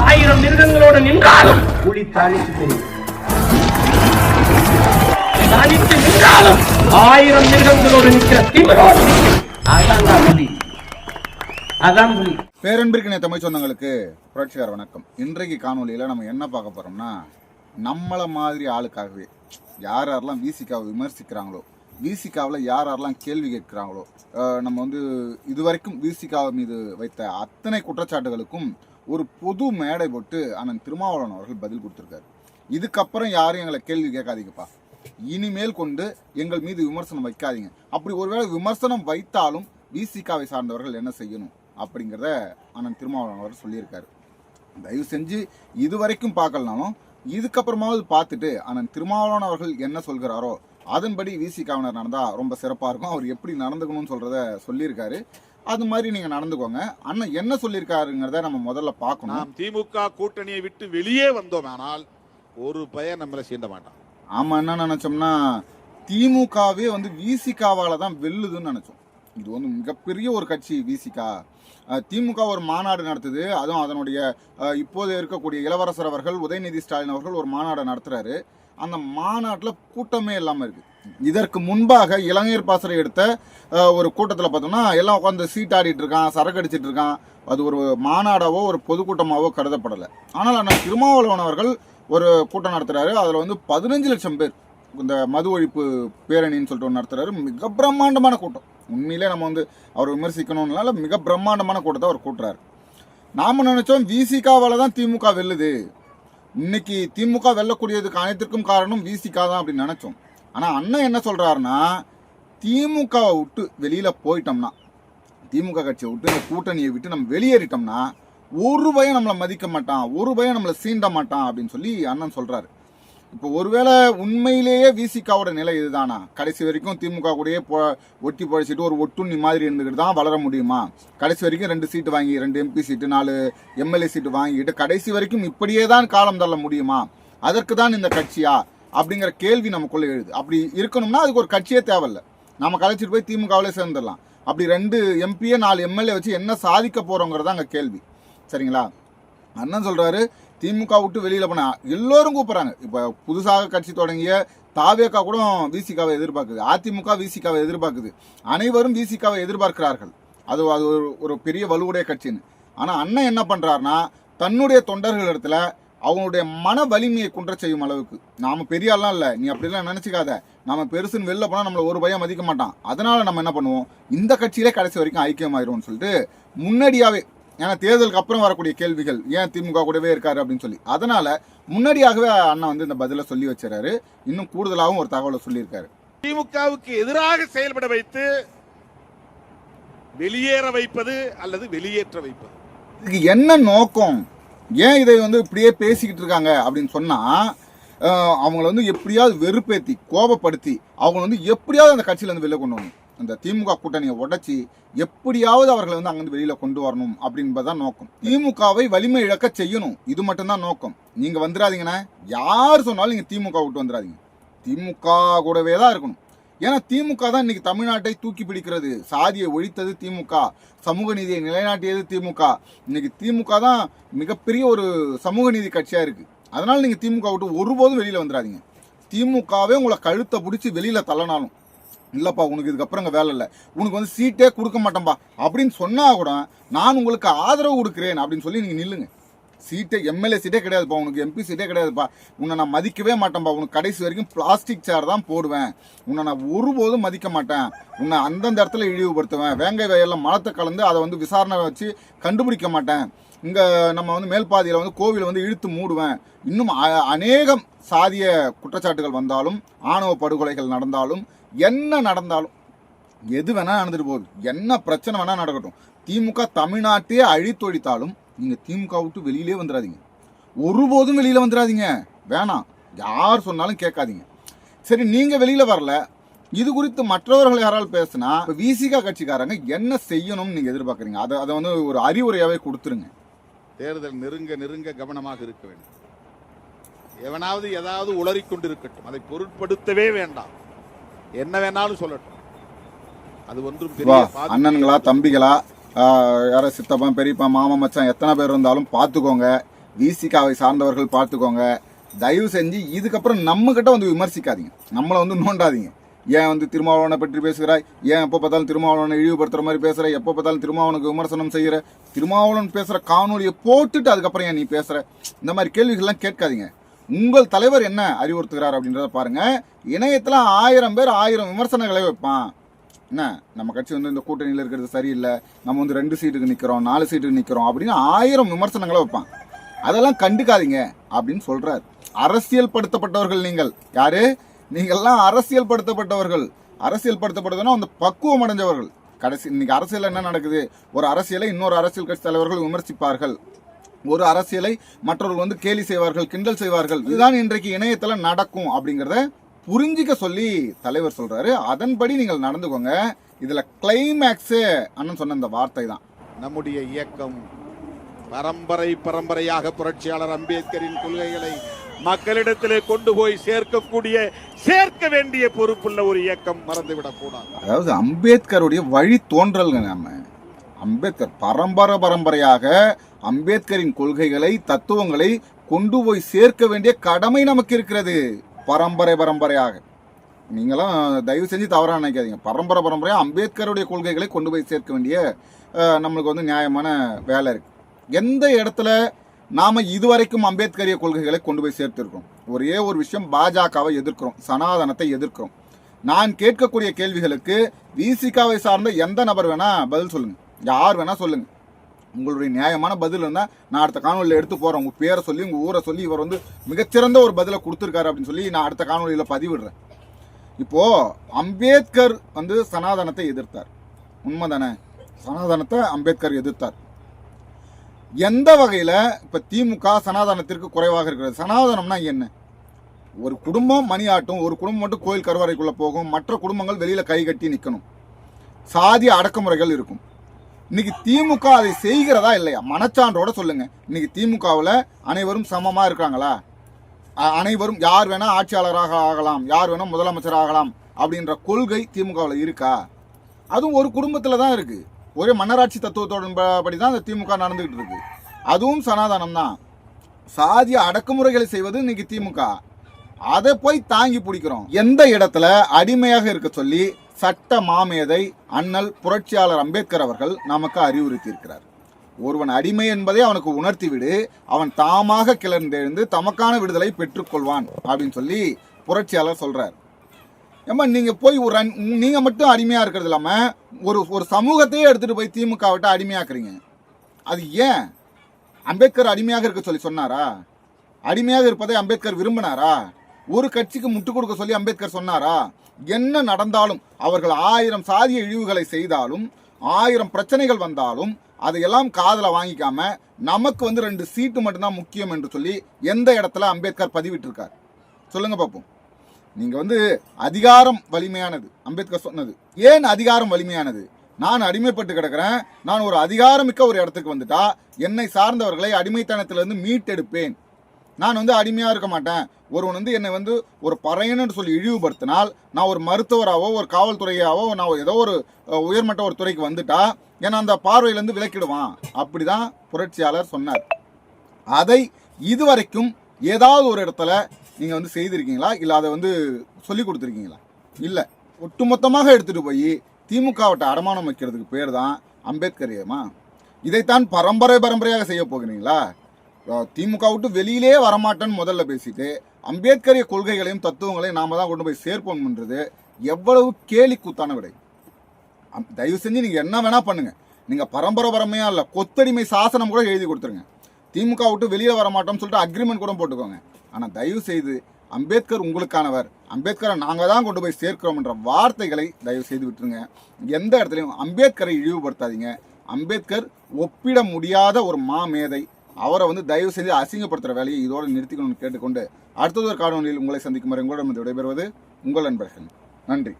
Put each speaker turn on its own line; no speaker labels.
ஆயிரம் மிருகங்களோடு நின்றாலும் புலி தாளித்து தெரியும் தனித்து நின்றாலும் ஆயிரம் மிருகங்களோடு நிற்கிற திமிரோடு நிற்கும். அதான் புலி. அதான் புலி.
பேரன்பிற்கு தமிழ் சொந்தங்களுக்கு புரட்சிகர வணக்கம். இன்றைக்கு காணொளியில் நம்ம என்ன பார்க்க போறோம்னா நம்மளை மாதிரி ஆளுக்காகவே யார் யாரெல்லாம் விசிகாவை விமர்சிக்கிறாங்களோ விசிகாவில் யார் யாரெல்லாம் கேள்வி கேட்கிறாங்களோ நம்ம வந்து இதுவரைக்கும் விசிகா மீது வைத்த அத்தனை குற்றச்சாட்டுகளுக்கும் ஒரு பொது மேடை போட்டு அண்ணன் திருமாவளவன் அவர்கள் பதில் கொடுத்துருக்காரு. இதுக்கப்புறம் யாரும் எங்களை கேள்வி கேட்காதீங்கப்பா. இனிமேல் கொண்டு எங்கள் மீது விமர்சனம் வைக்காதீங்க. அப்படி ஒருவேளை விமர்சனம் வைத்தாலும் விசிகாவை சார்ந்தவர்கள் என்ன செய்யணும் அப்படிங்கிறத அண்ணன் திருமாவளவன் அவர் சொல்லியிருக்காரு. தயவு செஞ்சு இது வரைக்கும் பார்க்கலனாலும் இதுக்கப்புறமாவது பார்த்துட்டு அண்ணன் திருமாவளவன் அவர்கள் என்ன சொல்கிறாரோ அதன்படி விசிகாவினர் நடந்தா ரொம்ப சிறப்பாக இருக்கும். அவர் எப்படி நடந்துக்கணும்னு சொல்றத சொல்லியிருக்காரு. அது மாதிரி நீங்கள் நடந்துக்கோங்க. அண்ணன் என்ன சொல்லியிருக்காருங்கிறத நம்ம முதல்ல பார்க்கணும்.
திமுக கூட்டணியை விட்டு வெளியே வந்தோமானால் ஒரு பையன் நம்மளை சீண்ட மாட்டான்.
ஆமா என்ன நினைச்சோம்னா திமுகவே வந்து விசிகாவால தான் வெல்லுதுன்னு நினைச்சோம். இது வந்து மிகப்பெரிய ஒரு கட்சி விசிகா திமுக ஒரு மாநாடு நடத்துது. அதுவும் அதனுடைய இப்போது இருக்கக்கூடிய இளவரசர் அவர்கள் உதயநிதி ஸ்டாலின் அவர்கள் ஒரு மாநாடு நடத்துறாரு. அந்த மாநாட்டில் கூட்டமே இல்லாமல் இருக்குது இதற்கு முன்பாக இளைஞர் பாசறை எடுத்த ஒரு கூட்டத்தில் பார்த்தோம்னா எல்லாம் உட்காந்து சீட் ஆடிட்டு இருக்கான் சரக்கு அடிச்சிட்டு இருக்கான். அது ஒரு மாநாடாவோ ஒரு பொதுக்கூட்டமாகவோ கருதப்படலை. ஆனால் அண்ணா திருமாவளவன் அவர்கள் ஒரு கூட்டம் நடத்துகிறாரு அதில் வந்து பதினஞ்சு லட்சம் பேர் இந்த மது ஒழிப்பு பேரணின்னு சொல்லிட்டு ஒன்று நடத்துகிறாரு மிக பிரம்மாண்டமான கூட்டம். உண்மையிலே நம்ம வந்து அவர் விமர்சிக்கணும்னால மிக பிரம்மாண்டமான கூட்டத்தை அவர் கூட்டுறாரு. நாம நினைச்சோம் விசிகாவால் தான் திமுக வெல்லுது. இன்னைக்கு திமுக வெல்லக்கூடியதுக்கு அனைத்திற்கும் காரணம் விசிகா தான் அப்படின்னு நினச்சோம். ஆனால் அண்ணன் என்ன சொல்கிறாருன்னா திமுகவை விட்டு வெளியில் போயிட்டோம்னா திமுக கட்சியை விட்டு இந்த கூட்டணியை விட்டு நம்ம வெளியேறிட்டோம்னா ஒரு பயம் நம்மளை மதிக்க மாட்டான் ஒரு பயம் நம்மளை சீண்ட மாட்டான் அப்படின்னு சொல்லி அண்ணன் சொல்கிறாரு இப்போ ஒருவேளை உண்மையிலேயே விசிகாவோட நிலை இதுதானா? கடைசி வரைக்கும் திமுக கூடயே பொ ஒட்டி பொழைச்சிட்டு ஒரு ஒட்டுண்ணி மாதிரி இருந்துக்கிட்டு தான் வளர முடியுமா? கடைசி வரைக்கும் ரெண்டு சீட்டு வாங்கி ரெண்டு எம்பி சீட்டு நாலு எம்எல்ஏ சீட்டு வாங்கிட்டு கடைசி வரைக்கும் இப்படியே தான் காலம் தள்ள முடியுமா? அதற்கு தான் இந்த கட்சியா? அப்படிங்கிற கேள்வி நமக்குள்ளே எழுது. அப்படி இருக்கணும்னா அதுக்கு ஒரு கட்சியே தேவையில்லை. நம்ம கலைச்சிட்டு போய் திமுகவிலே சேர்ந்துடலாம். அப்படி ரெண்டு எம்பியே நாலு எம்எல்ஏ வச்சு என்ன சாதிக்க போகிறோங்கிறது அங்கே கேள்வி. சரிங்களா? அண்ணன் சொல்கிறாரு திமுக விட்டு வெளியில் போனா எல்லோரும் கூப்பிட்றாங்க. இப்போ புதுசாக கட்சி தொடங்கிய தாவேக்கா கூட விசிகாவை எதிர்பார்க்குது. அதிமுக விசிகாவை எதிர்பார்க்குது. அனைவரும் விசிகாவை எதிர்பார்க்கிறார்கள். அது அது ஒரு ஒரு பெரிய வலுவுடைய கட்சின்னு. ஆனால் அண்ணன் என்ன பண்ணுறாருனா தன்னுடைய தொண்டர்கள் இடத்துல அவங்களுடைய மன வலிமையை குன்ற செய்யும் அளவுக்கு. நாம் பெரிய ஆள்லாம் நீ அப்படிலாம் நினச்சிக்காத. நம்ம பெருசுன்னு வெளில போனால் நம்மளை ஒரு பயம் மதிக்க மாட்டான். அதனால் நம்ம என்ன பண்ணுவோம்? இந்த கட்சியிலே கடைசி வரைக்கும் ஐக்கியமாயிரும்னு சொல்லிட்டு முன்னாடியாவே ஏன்னா தேர்தலுக்கு அப்புறம் வரக்கூடிய கேள்விகள் ஏன் திமுக கூடவே இருக்காரு அப்படின்னு சொல்லி. அதனால முன்னாடியாகவே அண்ணன் வந்து இந்த பதில சொல்லி வச்சுறாரு இன்னும் கூடுதலாகவும் ஒரு தகவலை சொல்லியிருக்காரு.
திமுகவுக்கு எதிராக செயல்பட வைத்து வெளியேற வைப்பது அல்லது வெளியேற்ற வைப்பது?
இதுக்கு என்ன நோக்கம்? ஏன் இதை வந்து இப்படியே பேசிக்கிட்டு இருக்காங்க அப்படின்னு சொன்னா அவங்கள வந்து எப்படியாவது வெறுப்பேத்தி கோபப்படுத்தி அவங்க வந்து எப்படியாவது அந்த கட்சியில இருந்து வெளில கொண்டு வரணும். அந்த திமுக கூட்டணியை உடைச்சி எப்படியாவது அவர்களை வந்து அங்கிருந்து வெளியில கொண்டு வரணும் அப்படின்பதுதான் நோக்கம். திமுகவை வலிமை இழக்க செய்யணும். இது மட்டும்தான் நோக்கம். நீங்க வந்துடாதீங்கன்னா யார் சொன்னாலும் நீங்க திமுக விட்டு வந்துடாதீங்க. திமுக கூடவே தான் இருக்கணும். ஏன்னா திமுக தான் இன்னைக்கு தமிழ்நாட்டை தூக்கி பிடிக்கிறது. சாதியை ஒழித்தது திமுக. சமூக நீதியை நிலைநாட்டியது திமுக. இன்னைக்கு திமுக தான் மிகப்பெரிய ஒரு சமூக நீதி கட்சியா இருக்கு. அதனால நீங்க திமுக விட்டு ஒருபோதும் வெளியில வந்துடாதீங்க. திமுகவே உங்களை கழுத்தை பிடிச்சி வெளியில தள்ளனாலும் இல்லைப்பா உனக்கு இதுக்கப்புறம் இங்கே வேலை இல்லை. உனக்கு வந்து சீட்டே கொடுக்க மாட்டேன்பா. அப்படின்னு சொன்னால் கூட நான் உங்களுக்கு ஆதரவு கொடுக்குறேன் அப்படின்னு சொல்லி நீங்கள் நில்லுங்க. சீட்டே எம்எல்ஏ சீட்டே கிடையாதுப்பா. உனக்கு எம்பி சீட்டே கிடையாதுப்பா. உன்னை நான் மதிக்கவே மாட்டேன்ப்பா உனக்கு கடைசி வரைக்கும் பிளாஸ்டிக் சேர் தான் போடுவேன். உன்னை நான் ஒருபோதும் மதிக்க மாட்டேன். உன்னை அந்தந்த இடத்துல இழிவுபடுத்துவேன். வேங்கை வயலில் மலத்தை கலந்து அதை வந்து விசாரணை வச்சு கண்டுபிடிக்க மாட்டேன். இங்கே நம்ம வந்து மேல்பாதியில் வந்து கோவிலை வந்து இழுத்து மூடுவேன். இன்னும் அ- அநேகம் சாதிய குற்றச்சாட்டுகள் வந்தாலும் ஆணவ படுகொலைகள் நடந்தாலும் என்ன நடந்தாலும் எது வேணா நடந்துட்டு போகுது என்ன பிரச்சனை வேணா நடக்கட்டும் திமுக தமிழ்நாட்டையே அழித்தொழித்தாலும் நீங்க திமுக விட்டு வெளியிலே வந்துடாதீங்க ஒருபோதும் வெளியில வந்துடாதீங்க வேணாம். யார் சொன்னாலும் கேட்காதீங்க. சரி நீங்க வெளியில வரல. இது குறித்து மற்றவர்கள் யாரால் பேசுனா விசிகா கட்சிக்காரங்க என்ன செய்யணும்னு நீங்க எதிர்பார்க்குறீங்க? அதை அதை வந்து ஒரு அறிவுரையாவே கொடுத்துருங்க.
தேர்தல் நெருங்க நெருங்க கவனமாக இருக்க வேண்டும். எவனாவது ஏதாவது உளறிக்கொண்டு இருக்கட்டும் அதை பொருட்படுத்தவே வேண்டாம். என்ன வேணாலும் சொல்லட்டும். அது ஒன்றும்
அண்ணனுங்களா தம்பிகளா யாரோ சித்தப்பா பெரியப்பா மாமா மச்சான் எத்தனை பேர் இருந்தாலும் பார்த்துக்கோங்க. விசிகாவை சார்ந்தவர்கள் பார்த்துக்கோங்க. தயவு செஞ்சு இதுக்கப்புறம் நம்ம கிட்ட வந்து விமர்சிக்காதீங்க. நம்மளை வந்து நோண்டாதீங்க. ஏன் வந்து திருமாவளவனை பற்றி பேசுகிறாய்? ஏன் எப்போ பார்த்தாலும் திருமாவளவனை இழிவுபடுத்துற மாதிரி பேசுற? எப்போ பார்த்தாலும் திருமாவளவனுக்கு விமர்சனம் செய்யற திருமாவளவன் பேசுற காணொலியை போட்டுட்டு அதுக்கப்புறம் ஏன் நீ பேசுற? இந்த மாதிரி கேள்விகள்லாம் கேட்காதீங்க. உங்கள் தலைவர் என்ன அறிவுறுத்துகிறார் அப்படின்றத பாருங்க. இணையத்தில் ஆயிரம் பேர் ஆயிரம் விமர்சனங்களை வைப்பான். என்ன? நம்ம கட்சி வந்து இந்த கூட்டணியில் இருக்கிறது சரியில்லை. நம்ம வந்து ரெண்டு சீட்டுக்கு நிற்கிறோம் நாலு சீட்டுக்கு நிற்கிறோம் அப்படின்னு ஆயிரம் விமர்சனங்களை வைப்பான். அதெல்லாம் கண்டுக்காதீங்க அப்படின்னு சொல்றார். அரசியல் படுத்தப்பட்டவர்கள் நீங்கள். யாரு? நீங்கள்லாம் அரசியல் படுத்தப்பட்டவர்கள் அரசியல் படுத்தப்பட்டதுன்னா அந்த பக்குவம் அடைஞ்சவர்கள். கடைசி இன்னைக்கு அரசியல் என்ன நடக்குது? ஒரு அரசியலை இன்னொரு அரசியல் கட்சி தலைவர்கள் விமர்சிப்பார்கள். ஒரு அரசியலை மற்றவர்கள் வந்து கேலி செய்வார்கள் கிண்டல் செய்வார்கள் இதுதான் இன்றைக்கு இணையத்துல நடக்கும் அப்படிங்கறத புரிஞ்சிக்க சொல்லி தலைவர் சொல்றாரு. அதன்படி நீங்கள் நடந்துக்கோங்க. இதுல கிளைமேக்ஸ் அண்ணன் சொன்ன இந்த வார்த்தை தான்.
நம்முடைய இயக்கம் பரம்பரை பரம்பரையாக புரட்சியாளர் அம்பேத்கரின் கொள்கைகளை மக்களிடத்திலே கொண்டு போய் சேர்க்கக்கூடிய சேர்க்க வேண்டிய பொறுப்புள்ள ஒரு இயக்கம் மறந்துவிடக் கூடாது.
அதாவது அம்பேத்கருடைய வழி தோன்றல்ங்க நாம அம்பேத்கர் பரம்பரை பரம்பரையாக அம்பேத்கரின் கொள்கைகளை தத்துவங்களை கொண்டு போய் சேர்க்க வேண்டிய கடமை நமக்கு இருக்கிறது பரம்பரை பரம்பரையாக. நீங்களாம் தயவு செஞ்சு தவறாக நினைக்காதீங்க. பரம்பரை பரம்பரையாக அம்பேத்கருடைய கொள்கைகளை கொண்டு போய் சேர்க்க வேண்டிய நம்மளுக்கு வந்து நியாயமான வேலை இருக்கு. எந்த இடத்துல நாம் இதுவரைக்கும் அம்பேத்கரிய கொள்கைகளை கொண்டு போய் சேர்த்திருக்கோம் ஒரே ஒரு விஷயம் பாஜகவை எதிர்க்கிறோம் சனாதனத்தை எதிர்க்கிறோம். நான் கேட்கக்கூடிய கேள்விகளுக்கு விசிகாவை சார்ந்த எந்த நபர் வேணால் பதில் சொல்லுங்கள் யார் வேணால் சொல்லுங்கள் உங்களுடைய நியாயமான பதில் இருந்தா நான் அடுத்த காணொலியில் எடுத்து போறேன். உங்க பேரை சொல்லி உங்க ஊரை சொல்லி இவர் வந்து மிகச்சிறந்த ஒரு பதிலை கொடுத்துருக்காரு அப்படின்னு சொல்லி நான் அடுத்த காணொலியில் பதிவிடுறேன். இப்போ அம்பேத்கர் வந்து சனாதனத்தை எதிர்த்தார். உண்மைதானே? சனாதனத்தை அம்பேத்கர் எதிர்த்தார். எந்த வகையில்? இப்போ திமுக சனாதனத்திற்கு குறைவாக இருக்கிறது. சனாதனம்னா என்ன? ஒரு குடும்பம் மணியாட்டும் ஒரு குடும்பம் மட்டும் கோயில் கருவறைக்குள்ளே போகும் மற்ற குடும்பங்கள் வெளியில் கை கட்டி நிற்கணும் சாதி அடக்குமுறைகள் இருக்கும். இன்னைக்கு திமுக அதை செய்கிறதா இல்லையா? மனச்சான்றோட சொல்லுங்க. இன்னைக்கு திமுகவில் அனைவரும் சமமா இருக்காங்களா அனைவரும் யார் வேணா ஆட்சியாளராக ஆகலாம் யார் வேணா முதலமைச்சர் ஆகலாம் அப்படின்ற கொள்கை திமுகவில் இருக்கா? அதுவும் ஒரு குடும்பத்தில் தான் இருக்குது ஒரே மன்னராட்சி தத்துவத்தோட தான் இந்த திமுக நடந்துக்கிட்டு இருக்கு. அதுவும் சனாதனம் தான் சாதிய அடக்குமுறைகளை செய்வது இன்னைக்கு திமுக. அதை போய் தாங்கி பிடிக்கிறோம். எந்த இடத்துல? அடிமையாக இருக்க சொல்லி சட்ட மாமேதை அண்ணல் புரட்சியாளர் அம்பேத்கர் அவர்கள் நமக்கு அறிவுறுத்தி இருக்கிறார் ஒருவன் அடிமை என்பதை அவனுக்கு உணர்த்திவிடு அவன் தாமாக கிளர்ந்தெழுந்து தமக்கான விடுதலை பெற்றுக்கொள்வான் அப்படின்னு சொல்லி புரட்சியாளர் சொல்றார். ஏம்மா நீங்க போய் ஒரு நீங்கள் நீங்க மட்டும் அடிமையா இருக்கிறது இல்லாம ஒரு ஒரு சமூகத்தையே எடுத்துட்டு போய் திமுக விட்டு அடிமையாக்குறீங்க. அது ஏன்? அம்பேத்கர் அடிமையாக இருக்க சொல்லி சொன்னாரா? அடிமையாக இருப்பதை அம்பேத்கர் விரும்பினாரா? ஒரு கட்சிக்கு முட்டுக் கொடுக்க சொல்லி அம்பேத்கர் சொன்னாரா? என்ன நடந்தாலும் அவர்கள் ஆயிரம் சாதிய இழிவுகளை செய்தாலும் ஆயிரம் பிரச்சனைகள் வந்தாலும் அதையெல்லாம் காதில் வாங்கிக்காம நமக்கு வந்து ரெண்டு சீட்டு மட்டும்தான் முக்கியம் என்று சொல்லி எந்த இடத்துல அம்பேத்கர் பதிவிட்டிருக்கார்? சொல்லுங்க பார்ப்போம் நீங்க வந்து அதிகாரம் வலிமையானது அம்பேத்கர் சொன்னது. ஏன் அதிகாரம் வலிமையானது? நான் அடிமைப்பட்டு கிடக்கிறேன் நான் ஒரு அதிகாரமிக்க ஒரு இடத்துக்கு வந்துட்டா என்னை சார்ந்தவர்களை அடிமைத்தனத்திலிருந்து மீட்டெடுப்பேன். நான் வந்து அடிமையாக இருக்க மாட்டேன். ஒருவன் வந்து என்னை வந்து ஒரு பறையன்னு சொல்லி இழிவுபடுத்தினால் நான் ஒரு மருத்துவராகவோ ஒரு காவல்துறையாவோ நான் ஏதோ ஒரு உயர்மட்ட ஒரு துறைக்கு வந்துட்டா என்னை அந்த பார்வையிலேருந்து விலக்கிடுவான். அப்படிதான் புரட்சியாளர் சொன்னார். அதை இதுவரைக்கும் ஏதாவது ஒரு இடத்துல நீங்கள் வந்து செய்திருக்கீங்களா? இல்லை அதை வந்து சொல்லி கொடுத்துருக்கீங்களா? இல்லை. ஒட்டுமொத்தமாக எடுத்துட்டு போய் திமுகவட்ட அடமானம் வைக்கிறதுக்கு பேர் தான் அம்பேத்கர் ஏமா. இதைத்தான் பரம்பரை பரம்பரையாக செய்ய போகிறீங்களா? திமுக விட்டு வெளியிலே வரமாட்டேன்னு முதல்ல பேசிட்டு அம்பேத்கரிய கொள்கைகளையும் தத்துவங்களையும் நாம தான் கொண்டு போய் சேர்ப்போம்ன்றது எவ்வளவு கேலி கூத்தான விடை. அம்- தயவு செஞ்சு நீங்க என்ன வேணா பண்ணுங்க. நீங்க பரம்பரை பரமையா இல்ல கொத்தடிமை சாசனம் கூட எழுதி கொடுத்துருங்க. திமுக விட்டு வெளியே வர மாட்டோம்னு சொல்லிட்டு அக்ரிமெண்ட் கூட போட்டுக்கோங்க. ஆனா தயவு செய்து அம்பேத்கர் உங்களுக்கானவர் அம்பேத்கரை நாங்க தான் கொண்டு போய் சேர்க்கிறோம்ன்ற வார்த்தைகளை தயவு செய்து விட்டுருங்க. எந்த இடத்துலையும் அம்பேத்கரை இழிவுபடுத்தாதீங்க. அம்பேத்கர் ஒப்பிட முடியாத ஒரு மாமேதை. அவரை வந்து தயவு செய்து அசிங்கப்படுத்துகிற வேலையை இதோடு நிறுத்திக்கணும்னு கேட்டுக்கொண்டு அடுத்தது ஒரு காணொலியில் உங்களை சந்திக்கும் வரை உங்களிடம் விடைபெறுவது உங்கள் நண்பர்கள் நன்றி.